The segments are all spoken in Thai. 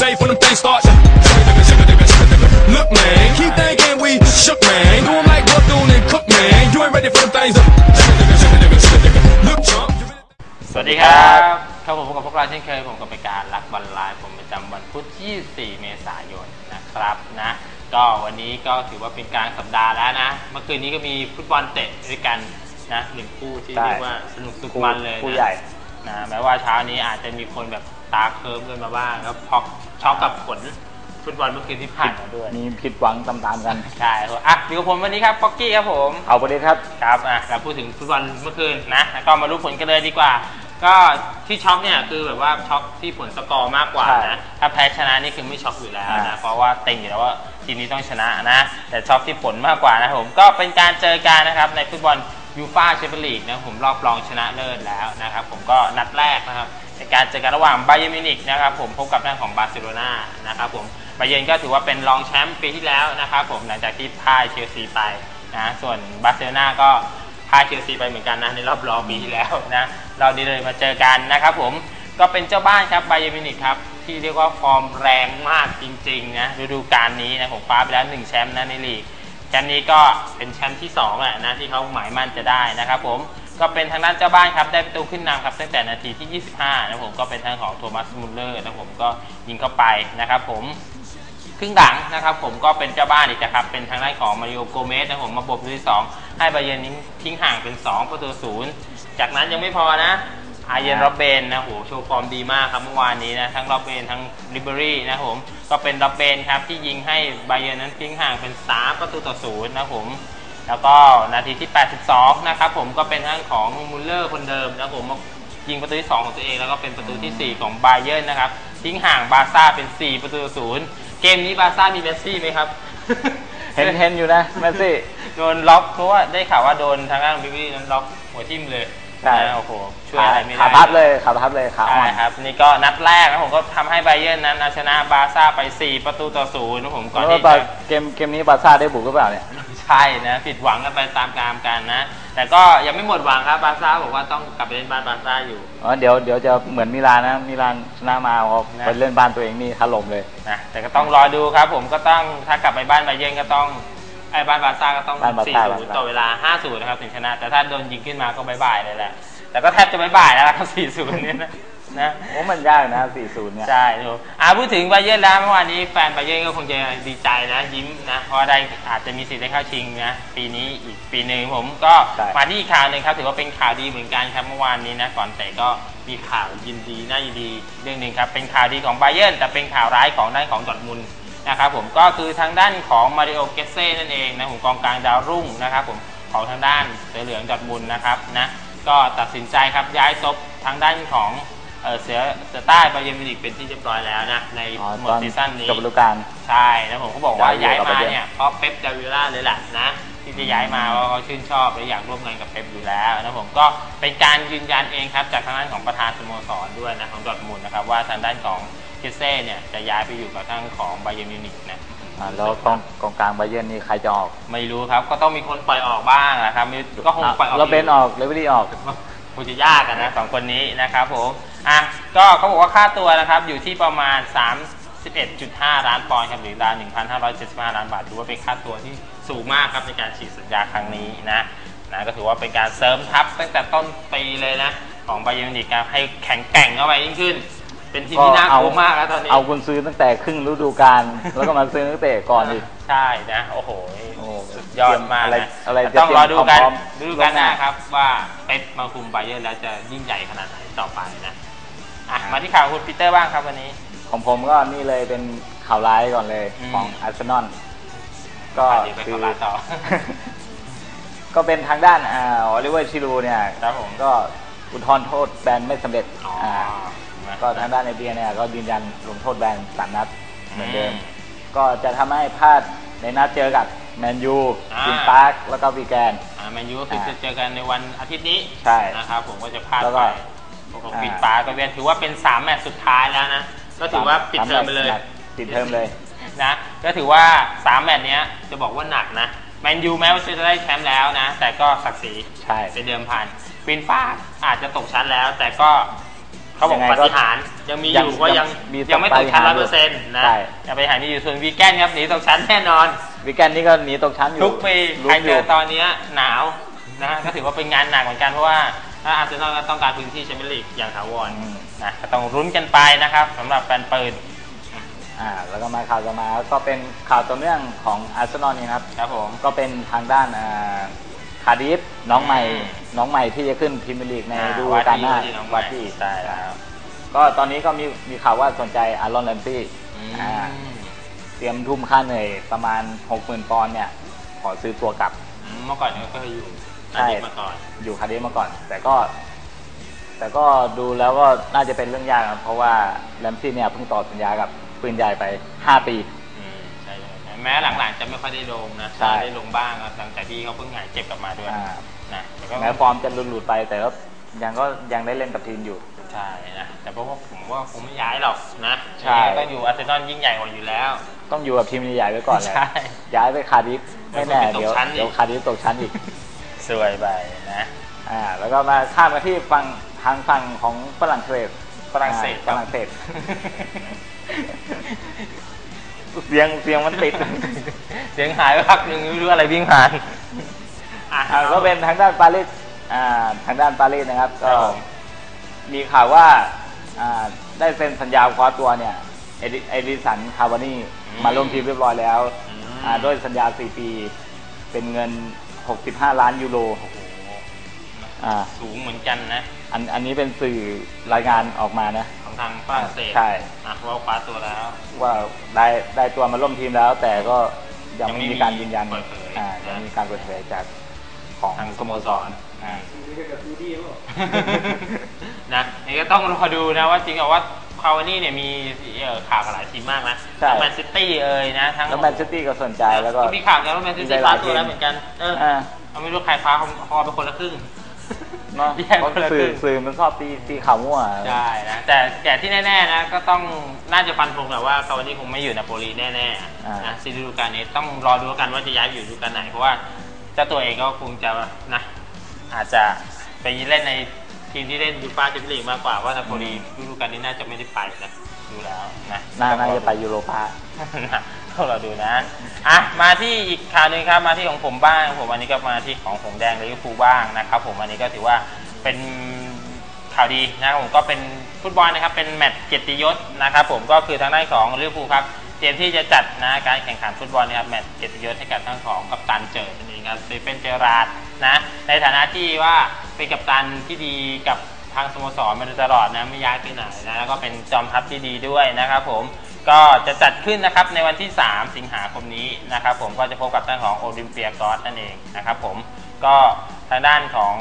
safe when them things start. Look, man, keep thinking we shook, man. Do 'em like Bethune and Cook, man. You ain't ready for them things. Look, chump. you really- สวัสดีครับครับผมพบกับพวกเราเช่นเคยผมกับรายการรักบอลไลน์ผมประจำวันพุธที่ 4 เมษายนนะครับนะก็วันนี้ก็ถือว่าเป็นกลางสัปดาห์แล้วนะ เมื่อคืนนี้ก็มีฟุตบอลเตะด้วยกันนะหนึ่งคู่ที่ใช่ เรียกว่าสนุกสุดมันเลยนะคู่ใหญ่ นะแม้ว่าเช้านี้อาจจะมีคนแบบตาเคิร์มกันมาบ้างครับพอก ช็อกกับผลฟุตบอลเมื่อคืนที่ผ่านมาด้วย มีผิดหวังตามๆกัน ใช่ครับอะอยู่กับผมวันนี้ครับป๊อกกี้ครับผมเอาประเด็นครับ ครับอะเราพูดถึงฟุตบอลเมื่อคืนนะแล้วก็มารู้ผลกันเลยดีกว่า ก็ที่ช็อกเนี่ยคือแบบว่าช็อกที่ผลสกอร์มากกว่าใช่นะ ถ้าแพ้ชนะนี่คือไม่ช็อกอยู่แล้วอ่านะ เพราะว่าเต็งอยู่แล้วว่าทีมนี้ต้องชนะนะ แต่ช็อกที่ผลมากกว่านะครับผม ก็เป็นการเจอกันนะครับในฟุตบอลยูฟ่าแชมเปี้ยนลีกนะผมรอบรองชนะเลิศแล้วนะครับผมก็นัดแรกนะครับใน การเจอกันระหว่างไบเยร์มิวนิกนะครับผมพบกับทางของบาร์เซโลนานะครับผมไบเยร์นก็ถือว่าเป็นรองแชมป์ปีที่แล้วนะครับผมหลังจากที่พ่ายเชลซีไปนะส่วนบาร์เซโลนาก็พ่ายเชลซีไปเหมือนกันนะในรอบรองปีที่แล้วนะเราดีเลยมาเจอกันนะครับผมก็เป็นเจ้าบ้านครับไบเยร์มิวนิกครับที่เรียกว่าฟอร์มแรงมากจริงๆนะฤดูกาลนี้นะผมคว้าไปแล้วหนึ่งแชมป์นะในลีกแชมป์นี้ก็เป็นแชมป์ที่สองแหละนะที่เขาหมายมั่นจะได้นะครับผม ก็เป็นทางด้านเจ้าบ้านครับได้ประตูขึ้นนำครับตั้งแต่นาทีที่ 25 นะผมก็เป็นทางของโทมัสมุลเลอร์นะผมก็ยิงเข้าไปนะครับผมครึ่งหลังนะครับผมก็เป็นเจ้าบ้านอีกนะครับเป็นทางด้านของมาริโอโกเมสนะผมมาบประตูที่2ให้บาเยนทิ้งห่างเป็น 2 ประตูศูนย์จากนั้นยังไม่พอนะอาเยนโรบเบนนะโหโชว์ฟอร์มดีมากครับเมื่อวานนี้นะทั้งโรบเบนทั้งลิเบอรี่นะผมก็เป็นโรบเบนครับที่ยิงให้บาเยนนั้นทิ้งห่างเป็น 3 ประตูต่อศูนย์นะผม แล้วก็นาทีที่ 82 นะครับผมก็เป็นทางของมุลเลอร์คนเดิมนะครับผมมายิงประตูที่ 2 ของตัวเอง แล้วก็เป็นประตูทีสี่4 ของบาเยิร์นนะครับทิ้งห่างบาร์ซ่าเป็น 4 ประตูต่อศูนย์เกมนี้บาร์ซ่ามีเมสซี่ไหมครับ เห็นเห็นอยู่นะแมสซี่โดนล็อกเพราะว่าได้ข่าวว่าโดนทางด้านบิวบี้นั้นล็อกหัวทิ่มเลยใช่นะโอ้โหช่วยอะไรไม่ได้ขาพับเลยขาพับเลยขาอ่อใช่นครับนี่ก็นัดแรกนะผมก็ทำให้ไบเยิร์นนั้นเอาชนะบาร์ซ่าไป 4 ประตูต่อศูนย์นะผมก่อนแล้วที่ตอนจะเกมเกมนี้บาร์ซ่าได้บุกหรือเปล่าเนี่ย ใช่นะผิดหวังกันไปตามกามกันนะ แต่ก็ยังไม่หมดหวังครับบาร์ซ่าบอกว่าต้องกลับไปเล่นบ้านบาร์ซ่าอยู่อ๋อเดี๋ยวเดี๋ยวจะเหมือนมิลานนะมิลานชนะมาพอนะ ไปเล่นบ้านตัวเองนี่ถล่มเลย นะแต่ก็ต้องรอดูครับ ผมก็ต้องถ้ากลับไปบ้านบาเยิร์นก็ต้องไอ้บ้านบาร์ซ่าก็ต้องบ้านบาร์4ซ่า0ต่อเวลา 5 0 นะครับถึงชนะ แต่ถ้าโดนยิงขึ้นมาก็บายบายเลยแหละแต่ก็แทบจะบายบายแล้วครับ 4 0 เนี่ยนะ นะโอ้มันยากนะ 4-0 เนี่ย ใช่ถูกอ่าพูดถึงบาเยิร์นแล้วเมื่อวานนี้แฟนบาเยิร์นก็คงจะดีใจนะ ยิ้มนะ เพราะว่าได้อาจจะมีสิทธิ์ได้เข้าชิงนะ ปีนี้อีกปีหนึ่งผมก็ใช่ มาที่อีกข่าวหนึ่งครับ ถือว่าเป็นข่าวดีเหมือนกันครับเมื่อวานนี้นะ ก่อนเตะก็มีข่าวยินดีน่ายินดีเรื่องหนึ่งครับ เป็นข่าวดีของบาเยิร์นแต่เป็นข่าวร้ายของด้านของดอร์ทมุนด์นะครับผมก็คือทางด้านของมาริโอเกเซ่นั่นเองนะผมกองกลางดาวรุ่งนะครับผมของทางด้านเสือเหลืองดอร์ทมุนด์นะครับนะก็ตัดสินใจครับย้ายซบทางด้านของ เอ่อเสือเสือใต้บาเยิร์นมิวนิกเป็นที่เรียบร้อยแล้วนะในอ๋อหมตดอนซีซั่นนี้ จบฤดูกาล ใช่แล้วผมก็บอกว่าย้าย้ายยอยู่กับมาประเทศเนี่ยเพราะเป๊ปดาวิล่าเลยแหละนะที่จะย้ายมาเพราะเขาชื่นชอบและอยากร่วมงานกับเป๊ปอยู่แล้วนะผมก็เป็นการยืนยันเองครับจากทางด้านของประธานสโมสรด้วยนะของดอร์ทมุนด์นะครับว่าทางด้านของเกเซ่เนี่ยจะย้ายไปอยู่กับทางของไบเยร์นมิวนิกนะ อ่าแล้วกองกองกลางบาเยิร์นนี่ใครจะออกไม่รู้ครับก็ต้องมีคนปล่อยออกบ้างนะครับมีก็คงปล่อยออกแล้วเบนออกเลเวอรี่ออกค งจะยากอะนะสองคนนี้นะครับผมอะก็เขาบอกว่าค่าตัวนะครับอยู่ที่ประมาณ 31.5 ล้านปอนด์ครับหรือราว1,575 ล้านบาทถือว่าเป็นค่าตัวที่สูงมากครับในการฉีดสัญญาครั้งนี้นะนะก็ถือว่าเป็นการเสริมทัพตั้งแต่ต้นปีเลยนะ ของไบเยร์นมิวนิกครับให้แข็งแกร่งเข้าไปยิ่งขึ้น เป็นทีมที่น่ากลัวมากแล้วตอนนี้เอาคุณซื้อตั้งแต่ครึ่งฤดูกาลแล้วก็มาซื้อตั้งแต่ก่อนอีกใช่นะโอ้โหโอ้โหสุดยอดมากอะไรนะอะไรแต่ต้องจะเตรียมรอดูกันความพร้อมฤดูกาลหน้าล่วงหน้าครับ ว่าเป๊ปมาคุมไบเยร์นแล้วจะยิ่งใหญ่ขนาดไหนต่อไปนะอะมาที่ข่าวคุณปีเตอร์บ้างครับวันนี้ ของผมก็นี่เลยเป็นข่าวร้ายก่อนเลยอืมของอาร์เซนอลก็อะเดี๋ยวไปคือข่าวร้ายต่อก็เป็นทางด้านอ่าออลิเวอร์ชิรูเนี่ยครับผมก็อุทธรณ์โทษแบนไม่สำเร็จอ๋ออ่า ก็ทางด้านเอเบียเนี่ยก็ยืนยันลงโทษแบนสามนัดเหมือนเดิม ก็จะทำให้พลาดในนัดเจอกับแมนยูอ่ากินปาร์คแล้วก็วีแกน อ่าแมนยูก็คืออ่าจะเจอกันในวันอาทิตย์นี้ใช่นะครับผมก็จะพลาดแล้วก็ไปพวกของอ่า ปิดฟ้าก็เวียนถือว่าเป็นสามแมตช์สุดท้ายแล้วนะ ก็ถือว่าปิดเทอมไปเลยสาแตช์ปิดเทอมเลย นะก็ถือว่าสามแมตช์เนี้ยจะบอกว่าหนักนะแมนยูแม้ว่าจะได้แชมป์แล้วนะ แต่ก็ศักดิ์ศรีใช่ เป็นเดิมพันฟินฟ้าอาจจะตกชั้นแล้ว แต่ก็ เขาบอกยังไงปก็ฏิหารย์ยังมีอยู่ยังว่ายังมียังไม่ตกชั้นปร้อยฏิเปอหารย์ร์เซ็นต์นะใช่อย่าไปหามีอยู่ส่วนวีแกนครับหนีตกชั้นแน่นอนวิกแกนนี่ก็หนีตกชั้นอยู่ทุกปีลุ้ใครนเจอตอนเนี้ยหนาวนะฮะก็ถือว่าเป็นงานหนักเหมือนกันเพราะว่าถ้าอาร์เซนอลก็ต้องการพื้นที่แชมเปี้ยนลีกอย่างถาวรอืมนะก็ต้องรุ้นกันไปนะครับสำหรับแฟนปืนอ่าแล้วก็มาข่าวต่อมาก็เป็นข่าวต่อเนื่องของอาร์เซนอลนี่ครับครับผมก็เป็นทางด้านอ่า คาร์ดิฟน้องใหม่อืมน้องใหม่ที่จะขึ้นพรีเมียร์ลีกในอ่ฤดูกาลหน้าที่น้องวัวัดดที่ที่ใช่แล้วก็ตอนนี้ก็มีมีข่าวว่าสนใจอารอนแลมซี่อืมอ่าเตรียมทุ่มค่าเหนื่อยประมาณ 60,000ปอนด์เนี่ย ขอซื้อตัวกลับอืมเมื่อก่อนก็เคยอยู่ใช่อาดีตมาก่อน อยู่คาร์ดิฟมาก่อน แต่ก็ แต่ก็ดูแล้วก็น่าจะเป็นเรื่องยากครับเพราะว่าแลมซี่เนี่ยเพิ่งต่อสัญญากับปืนใหญ่ไป 5 ปีอืมใช่ใช่ใช่ แม้หลังๆจะไม่ค่อยได้ลงนะใช่ ได้ลงบ้างครับหลังจากที่เขาเพิ่งหายเจ็บกลับมาด้วยอ่านะแต่ก็แม้ฟอร์มจะหลุดๆไปแต่ก็ยังก็ยังได้เล่นกับทีมอยู่ ใช่นะแต่เพราะว่าผมว่าคงไม่ย้ายหรอกนะใช่ ยังไงก็อยู่อาร์เซนอลยิ่งใหญ่กว่าอยู่แล้ว ต้องอยู่กับทีมใหญ่ๆไว้ก่อนเลยใช่ย้ายไปคาร์ดิฟไม่แน่เดี๋เดี๋ยยววไปตกชั้นอีก เดี๋ยวคาร์ดิฟตกชั้นอีก สวยไปนะอ่าแล้วก็มาข้ามมาที่ฝั่งทางฝั่งของฝรั่งเศสฝรั่งเศสอ่าฝรั่งเศส เสียงเสียงมันติด เสียงหายไปพักหนึ่งไม่รู้อะไรวิ่งผ่านอะอ่าก็เป็นทางด้านปารีสอ่าทางด้านปารีสนะครับครัก็บผมมีข่าวว่าอ่าได้เซ็นสัญญาคว้าตัวเนี่ยเอดิเอดิสันคาวานี่มาร่วมทีมเรียบร้อยแล้วอืมอ่าด้วยสัญญา 4 ปี เป็นเงิน 65 ล้านยูโรโอ้โหอ่าสูงเหมือนกันนะ อันอันนี้เป็นสื่อรายงานออกมานะของ ทางฝรั่งเศสใช่ อะว่าคว้าตัวแล้วว่าได้ได้ตัวมาร่วมทีมแล้ว แต่ก็ยังยังไม่ไม่มีมีการยืนยันเปิดเผยอ่านะยังไม่มีการเปิดเผยจากของทางสโมสรอ่านะนี่ก็ต้องรอดูนะว่าจริงกับว่าคาวานี่เนี่ยมีเอ่อข่าวกับหลายทีมมากนะใช่ ทั้งแมนซิตี้เอ่ยนะทั้งแล้วแมนซิตี้ก็สนใจแล้วก็ มีข่าวกันว่าแมนซิตี้คว้าตัวแล้วเหมือนกันเอออ่า เอาไม่รู้ใครคว้าคอเป็นคนละครึ่ง เนาะแยกเพราะคนละคสื่อรึ่ง สื่อมันชอบตีตีข่าวมั่ว ใช่นะแต่แต่ที่แน่ๆนะก็ต้องน่าจะฟันธงแหละว่าคาวานี่คงไม่อยู่นาโปลีแน่ๆอ่านนะซีรีส์ฤดูกาลนี้ต้องรอดูกันว่าจะย้ายไปอยู่ฤดูกาลไหนเพราะว่าเจ้าตัวเองก็คงจะนะอาจจะไปเล่นในทีมที่เล่นยูฟ่าแชมเปี้ยนลีกมากกว่าว่านาโปลีฤดูกาลนี้น่าจะไม่ได้ไปนะดูแล้วนะน่าน่าจะไปยูโรปา นะ ต้องรอดูนะอะมาที่อีกข่าวหนึ่งครับมาที่ของผมบ้างผมอันนี้ก็มาที่ของหงแดงลิเวอร์พูลบ้างนะครับผมอันนี้ก็ถือว่าเป็นข่าวดีนะครับผมก็เป็นฟุตบอลนะครับเป็นแมตช์เกียรติยศนะครับผมก็คือทางด้านของลิเวอร์พูลครับเตรียมที่จะจัดนะการแข่งขันฟุตบอลนะครับแมตช์เกียรติยศให้กับทั้งของกัปตันเจิดนั่นเองครับสตีเฟนเจอราร์ดนะในฐานะที่ว่าเป็นกัปตันที่ดีกับทางสโมสรมาโดยตลอดนะไม่ย้ายไปไหนนะแล้วก็เป็นจอมทัพที่ดีด้วยนะครับผม ก็จะจัดขึ้นนะครับในวันที่ 3 สิงหาคมนี้นะครับ ผมก็จะพบกับทางของโอลิมเปียกอสนั่นเองนะครับ ผมก็ทางด้านของ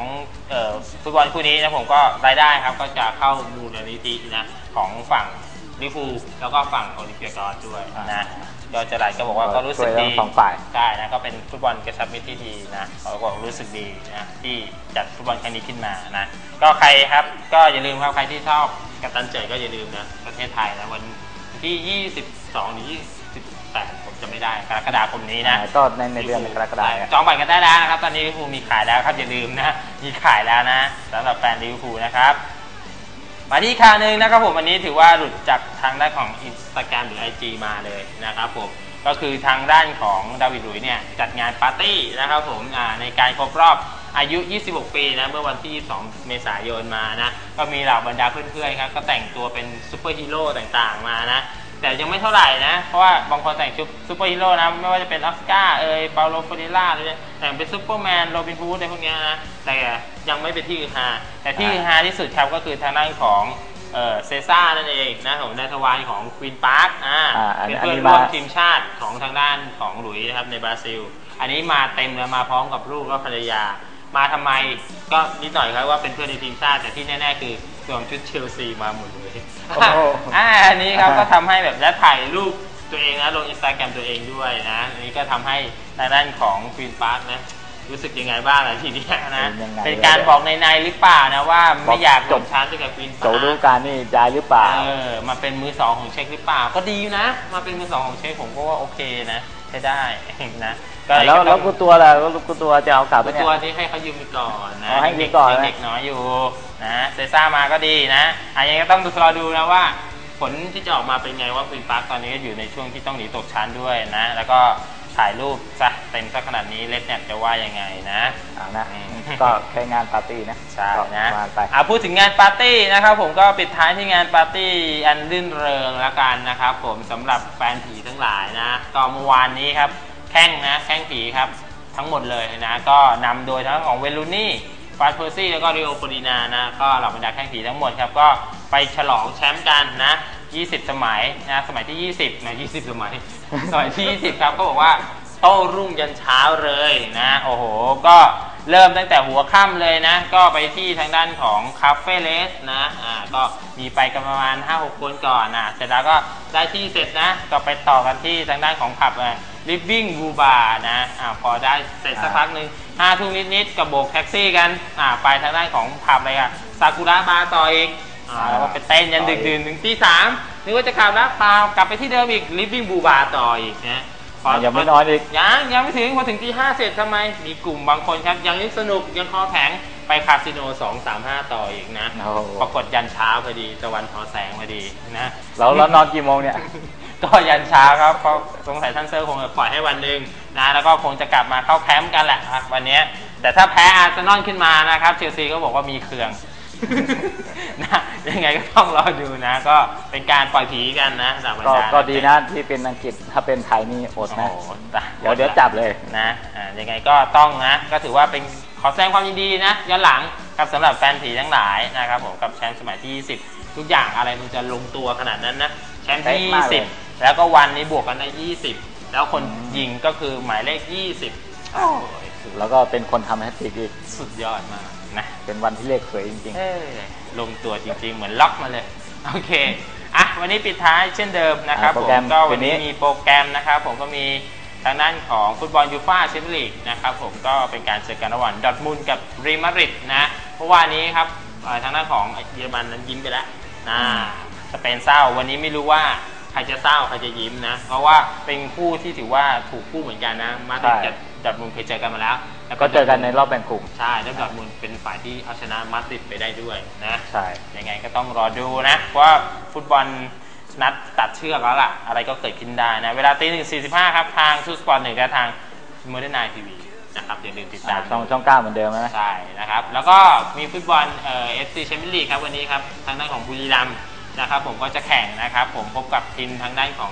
เอ่อฟุตบอลคู่นี้นะผมก็รายได้ครับก็จะเข้ามูลนิธินะของฝั่งลิเวอร์พูลแล้วก็ฝั่งโอลิมเปียกอสด้วยนะก็จะรายก็บอกว่าก็รู้สึกช่วยทั้ดีงสองฝ่ายใช่นะก็เป็นฟุตบอลกระชับมิตรที่ดีนะเขาก็บอกรู้สึกดีนะที่จัดฟุตบอลครั้งนี้ขึ้นมานะก็ใครครับก็อย่าลืมครับใครที่ชอบกัปตันเจิดก็อย่าลืมนะประเทศไทยนะวัน ที่ 22 หรือ 28 ผมจะไม่ได้กรกฎาคมนี้นะอ่าก็ในในเดือนกรกฎาคมจองบัตรกันได้แล้วนะครับ ตอนนี้ลิเวอร์พูลมีขายแล้วครับอย่าลืมนะ มีขายแล้วนะสำหรับแฟนลิเวอร์พูลนะครับ มาที่ข่าวหนึ่งนะครับผมวันนี้ถือว่าหลุดจากทางด้านของอินสตาแกรมหรือ IG มาเลยนะครับผมก็คือทางด้านของดาวิดหลุยส์เนี่ยจัดงานปาร์ตี้นะครับผมอ่าในการครบรอบ อายุ 26 ปีนะ เมื่อวันที่22เมษายนมานะ ก็มีเหล่าบรรดาเพื่อนๆครับ ก็แต่งตัวเป็นซูเปอร์ฮีโร่ต่างๆมานะ แต่ยังไม่เท่าไหร่นะ เพราะว่าบางคนแต่งชุดซูเปอร์ฮีโร่นะ ไม่ว่าจะเป็นออสการ์เอยเปาโลฟอริล่าเลยแต่งเป็นซูเปอร์แมน โรบินฮูดอะไรพวกเนี้ยนะ แต่ยังไม่เป็นที่ฮือฮา แต่ที่ฮือฮาที่สุดครับก็คือทางด้านของเออเซซ่านั่นเองนะของนายทวารของควีนพาร์คอ่าอ่าอันเป็นอันเพื่อนนี้ร่วมมาทีมชาติของทางด้านของหลุยส์นะครับในบราซิล อันนี้มาเต็มเลยมาพร้อมกับลูกและภรรยา มาทำไมก็นิดหน่อยครับว่าเป็นเพื่อนในทีมชาติแต่ที่แน่ๆคือสวมชุดเชลซีมาหมดเลยโอ้โหอ่าอันนี้ครับก็ทำให้แบบและถ่ายรูปตัวเองนะลงอินสตาแกรมตัวเองด้วยนะอันนี้ก็ทำให้ทางด้านของควีนพาร์คนะรู้สึกยังไงบ้างอะทีเนี้ยนะเป็นยังไงเป็นการบอกในในๆหรือเปล่านะว่าบอไม่กอยากจจบบชั้นด้วยกับควีนพาโจร์คดูการนี่ย้ายหรือเปล่าเออมาเป็นมือสองของเช็คหรือเปล่า ก็ดีนะ มาเป็นมือสองของเช็คผมก็ว่าโอเคนะใช้ได้นะก็ แล้วก็ต้แล้อวงกูตัวล่ะแล้วกูตัวจะเอากลับไปตัวเนี่ย ตัวที่ให้เขายืมไปก่อนนะอ๋อให้ยืมก่อนยังนะ เด็กน้อยอยู่นะเซซ่ามาก็ดีนะอะยังไงก็ต้องดูรอดูนะว่า ผลที่จะออกมาเป็นไงว่าควีนปาร์คตอนนี้ก็อยู่ในช่วงที่ต้องหนีตกชั้นด้วยนะ แล้วก็ถ่ายรูปซะเต็มซะขนาดนี้เลดเน็ตจะว่ายังไงนะ เอานะ อืม ก็แค่งานปาร์ตี้นะใช่ก็นะมาไปอะพูดถึงงานปาร์ตี้นะครับผมก็ปิดท้ายที่งานปาร์ตี้อันรื่นเริงแล้วกันนะครับผมสำหรับแฟนผีทั้งหลายนะก็เมื่อวานนี้ครับ แข่งนะแข่งผีครับ ทั้งหมดเลยนะ ก็นำโดยทั้งของเวลูนี่ฟาสเพอร์ซี่ แล้วก็ริโอโปลินานะ ก็เหล่าบรรดาแข่งผีทั้งหมดครับ ก็ไปฉลองแชมป์กันนะ 20 สมัยนะ สมัยที่ 20นะ20 สมัย สมัยที่ 20 ครับ ก็บอกว่าโต้รุ่งยันเช้าเลยนะ โอ้โห ก็เริ่มตั้งแต่หัวค่ำเลยนะ ก็ไปที่ทางด้านของคาเฟ่เลสนะ อ่า ก็มีไปกันประมาณ 5-6 คนก่อนนะเสร็จแล้วก็ได้ที่เสร็จนะ ก็ไปต่อกันที่ทางด้านของผับลิฟ วิ่งบูบานะอ่าพอได้เสร็จสักพักหนึ่งห้าทุ่มนิดๆกับโบกแท็กซี่กันอ่าไปทางด้านของผับอะไรอะซากุระบาร์ต่ออีกอ่าแล้วก็ไปเต้นยันดึกดื่นถึงตีสามนึกว่าจะกลับแล้วเปล่ากลับไปที่เดิมอีกลิฟวิ่งบูบาต่ออีกนะพอยังไม่นอนอีกยังยังไม่ถึงพอถึงที่ห้าเสร็จทำไม มีกลุ่มบางคนครับ ยังนึกสนุกยังคอแข็งไปคาสิโนสองสามห้าต่ออีกนะโอ้โหปรากฏยันเช้าพอดีตะวันทอแสงพอดีนะ แล้วแล้วนอนกี่โมงเนี่ย ก็ยันเช้าครับเพราะสงสัยท่านเซอร์คงจะปล่อยให้วันหนึ่งนะแล้วก็คงจะกลับมาเข้าแคมป์กันแหละครับวันนี้ แต่ถ้าแพ้อาร์เซนอลขึ้นมานะครับเชลซีก็บอกว่ามีเครื่องนะยังไงก็ต้องรอดูนะ ก็เป็นการปล่อยผีกันนะจากบรรก็ดาก็ดีนะที่เป็นอังกฤษถ้าเป็นไทยนี่อดโอ้นะโหตะเดี๋ยวเดี๋ยวจับเลยนะอ่ายังไงก็ต้องนะ ก็ถือว่าเป็นขอแสดงความยินดีนะย้อนหลังครับสำหรับแฟนผีทั้งหลายนะครับผมกับแชมป์สมัยที่ 20 ทุกอย่างอะไรมันจะลงตัวขนาดนั้นนะแชมป์ที่เป๊ะมากเลย20 แล้วก็วันนี้บวกกันได้20 แล้วคนยิงก็คือหมายเลข 20โอ้ยสุดแล้วก็เป็นคนทำแฮตติกอีก สุดยอดมากนะ เป็นวันที่เลขสวยจริงเอ้ยลงตัวจริงๆ เหมือนล็อกมาเลย โอเค อะ วันนี้ปิดท้ายเช่นเดิมนะครับอะโปผรแกรมมก็วันนี้คืนนี้ มีโปรแกรมนะครับ ผมก็มีทางด้านของฟุตบอลยูฟ่าแชมเปี้ยนลีกนะครับผมก็เป็นการเจอกันระหว่างดอร์ทมุนด์กับรีมาดริดนะเมื่อวานนี้ครับเอ่อทางด้านของเยอรมันนั้นยิ้มไปแล้วนะสเปนเศร้าวันนี้ไม่รู้ว่า ใครจะเศร้าใครจะยิ้มนะ เพราะว่าเป็นคู่ที่ถือว่าถูกคู่เหมือนกันนะ มาดริดกับดอร์ทมุนด์เคยเจอกันมาแล้วแล้วๆก็เจอกันในรอบแบ่งกลุ่มใช่แล้วดอร์ทมุนด์เป็นฝ่ายที่เอาชนะมาดริดไปได้ด้วยนะใช่ยังไงก็ต้องรอดูนะว่าฟุตบอลนัดตัดเชือกแล้วล่ะ อะไรก็เกิดขึ้นได้นะ เวลาตีหนึ่งสี่สิบห้าครับ ทางทูสปอร์ตหนึ่งและทางโมเดิร์นไนทีวีนะครับอย่าลืมติดตามช่องช่องเก้าเหมือนเดิมนะใช่นะครับ แล้วก็มีฟุตบอลเอ่อฟซีแชมเปี้ยนลีกครับวันนี้ครับ ทางด้านของบุรีรัมย์ นะครับผมก็จะแข่งนะครับ ผมพบกับทีมทางด้านของ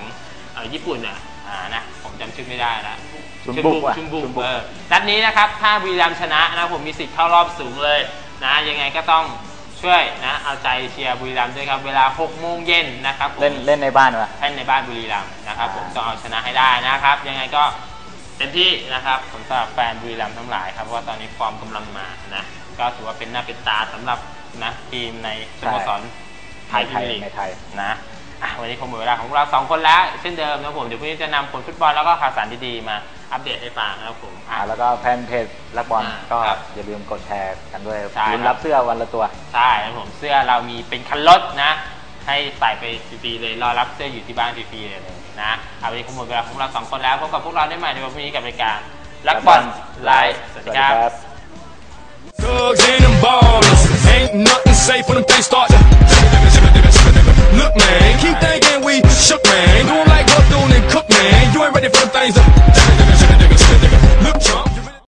เอ่อญี่ปุ่นอะอ่านะผมจำชื่อไม่ได้ละชุนบุกว่ะชุนบุกชุนบุก เออนัดนี้นะครับถ้าบุรีรัมย์ชนะนะผมมีสิทธิ์เข้ารอบสูงเลยนะยังไงก็ต้องช่วยนะเอาใจเชียร์บุรีรัมย์ด้วยครับเวลา6โมงเย็นนะครับผม เล่นเล่นในบ้านวะเล่นในบ้านบุรีรัมย์นะครับผมต้องเอาชนะให้ได้นะครับ ยังไงก็เต็มที่นะครับผมสำหรับแฟนบุรีรัมย์ทั้งหลายครับเพราะว่าตอนนี้ฟอร์มกำลังมานะก็ถือว่าเป็นหน้าเป็นตาสำหรับนะทีมในสโมสร ไทยพไทรียเมียร์ลีกในไทยนะอะวันนี้คงหมดเวลาของเราสองคนแล้วเช่นเดิมนะครับผมเดี๋ยวพรุ่งนี้จะนำผลฟุตบอลแล้วก็ข่าวสารดีๆมาอัปเดตให้ฟังนะครับผมอะอ่าแล้วก็แฟนเพจรักบอลอ่าก็ครับอย่าลืมกดแชร์กันด้วยใช่ลุ้นครัรับบเสื้อวันละตัว ใช่ครับผมเสื้อเรามีเป็นคันรถนะ ให้ใส่ไปฟรีๆเลยรอรับเสื้ออยู่ที่บ้านฟรีๆเลยนะเอาวันนี้คงหมดเวลาของเราสองคนแล้วพบกับพวกเราได้ใหม่ในวันพรุ่งนี้กับรายการรักบอลไลฟ์สวัสดีครับ Thugs and them ballers. Ain't nothing safe when them things start to. Look, man, keep thinking we shook, man. Doing like Bethune and Cook, man. You ain't ready for things. Look, Trump.